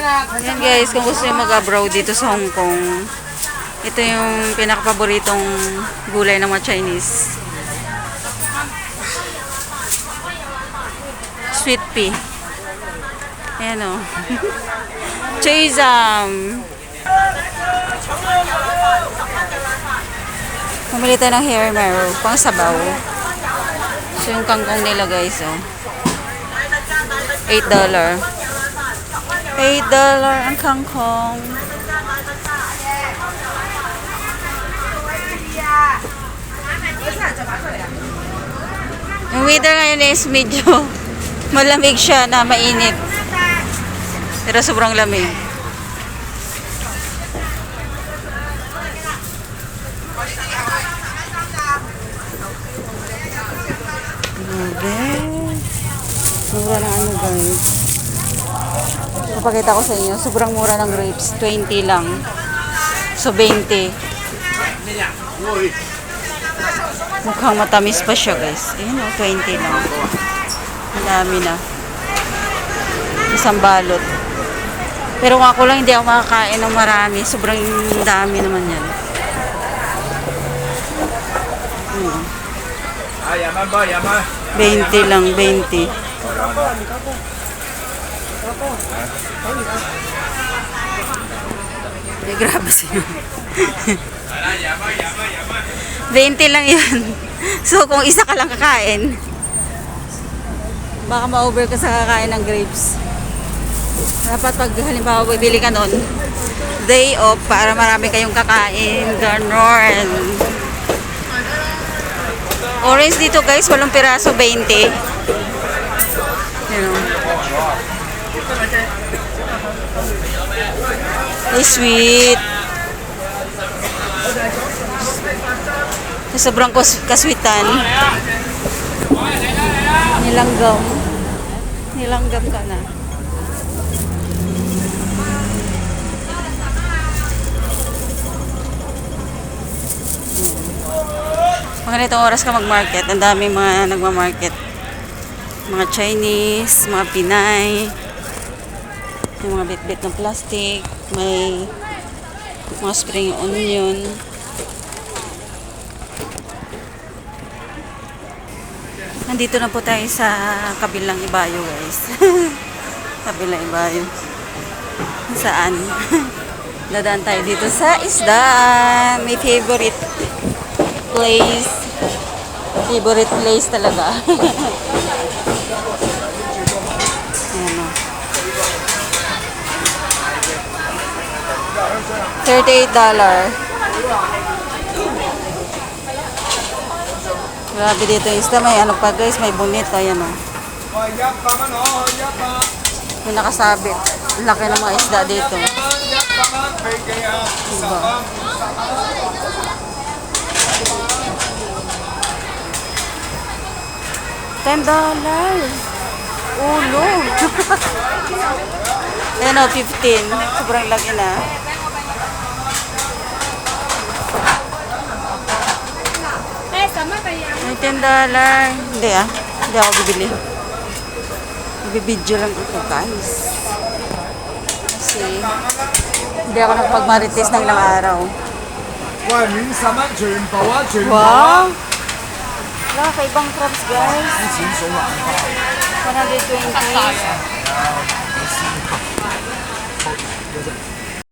Yan guys, kung gusto nyo mag-abroad dito sa Hong Kong, ito yung pinakapaboritong gulay ng mga Chinese. Sweet pea. Ayan o. Chisam. Pumili tayo ng hair marrow, pang sabaw. So yung kangkong nila guys oh. 8 dollar. 8 dollar ang kangkong. Yung weather ngayon is medyo malamig siya na mainit. Pero sobrang lamig. Grabe. Na ano guys. Papakita ko sa inyo, sobrang mura ng grapes. 20 lang. So 20. Mukhang matamis pa siya guys. Ayun o, 20 lang. Ang dami na. Isang balot. Pero kung ako lang hindi ako makakain ng marami. Sobrang dami naman yan. Ah, ba, yaman. 20 lang, 20. Hindi, grabe siya. 20 lang yun. So, kung isa ka lang kakain, baka ma-over ka sa kakain ng grapes. Dapat pag halimbawa bibili ka nun, day off para marami kayong kakain. Ganon. Orange dito guys, walong piraso, 20. Yan o. Ay, sweet. Sobrang kas kaswitan. Nilanggam. Nilanggam ka na. Mga ganitong oras ka mag-market, ang dami mga nagma-market. Mga Chinese, mga Pinay, yung mga bit-bit ng plastic, may mga spring onion. Nandito na po tayo sa kabilang ibayo guys. kabilang ibayo. Saan? Dadaan tayo dito sa isda. May favorite place. Favorite place talaga. Ayan o. $38. Grabe dito yung isda. May ano pa guys, may bunit. Ayan o. Oh. May nakasabit. Laki ng mga isda dito. Diba? Ten dollar. Ulo. Ayan o, 15. Sobrang laki na. May $10. Hindi ah. Hindi ako bibili. Bibidyo lang ako guys. Kasi hindi ako nakapagmarites ng ilang araw. Wow! Wala, kaibang crabs guys. 120.